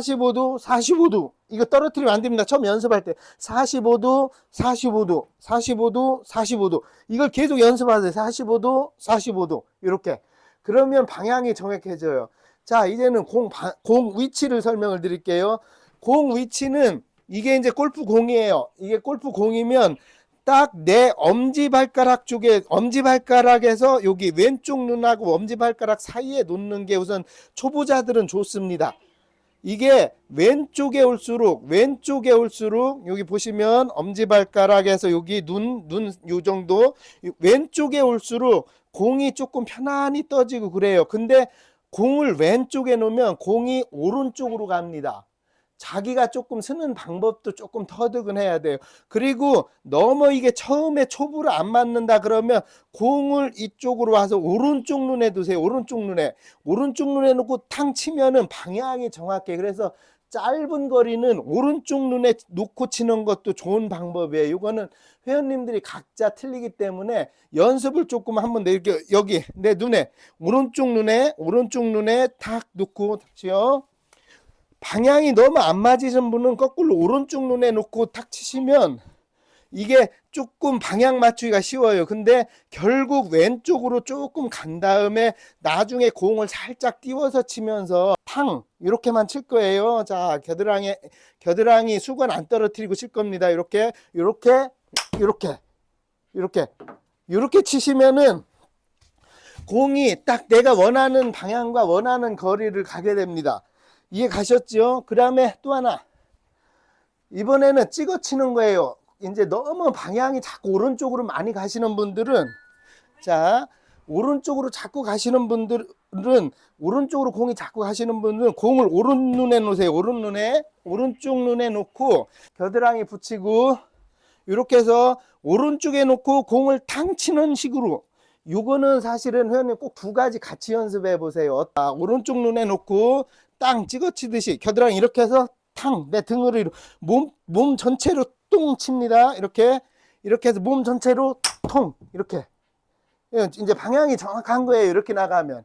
45도, 45도. 이거 떨어뜨리면 안 됩니다. 처음 연습할 때. 45도, 45도, 45도, 45도. 이걸 계속 연습하세요. 45도, 45도. 이렇게. 그러면 방향이 정확해져요. 자, 이제는 공, 바- 공 위치를 설명을 드릴게요. 공 위치는 이게 이제 골프 공이에요. 이게 골프 공이면 딱 내 엄지 발가락 쪽에 엄지 발가락에서 여기 왼쪽 눈하고 엄지 발가락 사이에 놓는 게 우선 초보자들은 좋습니다. 이게 왼쪽에 올수록 왼쪽에 올수록 여기 보시면 엄지 발가락에서 여기 눈 눈 요 정도 이 왼쪽에 올수록 공이 조금 편안히 떠지고 그래요. 근데 공을 왼쪽에 놓으면 공이 오른쪽으로 갑니다. 자기가 조금 쓰는 방법도 조금 터득은 해야 돼요. 그리고 너무 이게 처음에 초보를 안 맞는다 그러면 공을 이쪽으로 와서 오른쪽 눈에 두세요. 오른쪽 눈에. 오른쪽 눈에 놓고 탕 치면은 방향이 정확해. 그래서 짧은 거리는 오른쪽 눈에 놓고 치는 것도 좋은 방법이에요. 이거는 회원님들이 각자 틀리기 때문에 연습을 조금 한번 내 이렇게 여기 내 눈에 오른쪽 눈에 오른쪽 눈에 탁 놓고 치요. 방향이 너무 안 맞으신 분은 거꾸로 오른쪽 눈에 놓고 탁 치시면 이게 조금 방향 맞추기가 쉬워요. 근데 결국 왼쪽으로 조금 간 다음에 나중에 공을 살짝 띄워서 치면서 탕 이렇게만 칠 거예요. 자, 겨드랑이 겨드랑이 수건 안 떨어뜨리고 칠 겁니다. 이렇게 이렇게 이렇게 이렇게 이렇게 치시면은 공이 딱 내가 원하는 방향과 원하는 거리를 가게 됩니다. 이해 가셨죠? 그 다음에 또 하나. 이번에는 찍어 치는 거예요. 이제 너무 방향이 자꾸 오른쪽으로 많이 가시는 분들은 자, 오른쪽으로 자꾸 가시는 분들은 오른쪽으로 공이 자꾸 가시는 분들은 공을 오른 눈에 놓으세요. 오른 눈에 오른쪽 눈에 놓고 겨드랑이 붙이고 이렇게 해서 오른쪽에 놓고 공을 탕 치는 식으로 요거는 사실은 회원님 꼭 두 가지 같이 연습해 보세요. 아, 오른쪽 눈에 놓고 땅 찍어 치듯이 겨드랑이 이렇게 해서 탕 내 등으로 몸, 몸 전체로 똥 칩니다. 이렇게 이렇게 해서 몸 전체로 통 이렇게 예, 이제 방향이 정확한 거예요. 이렇게 나가면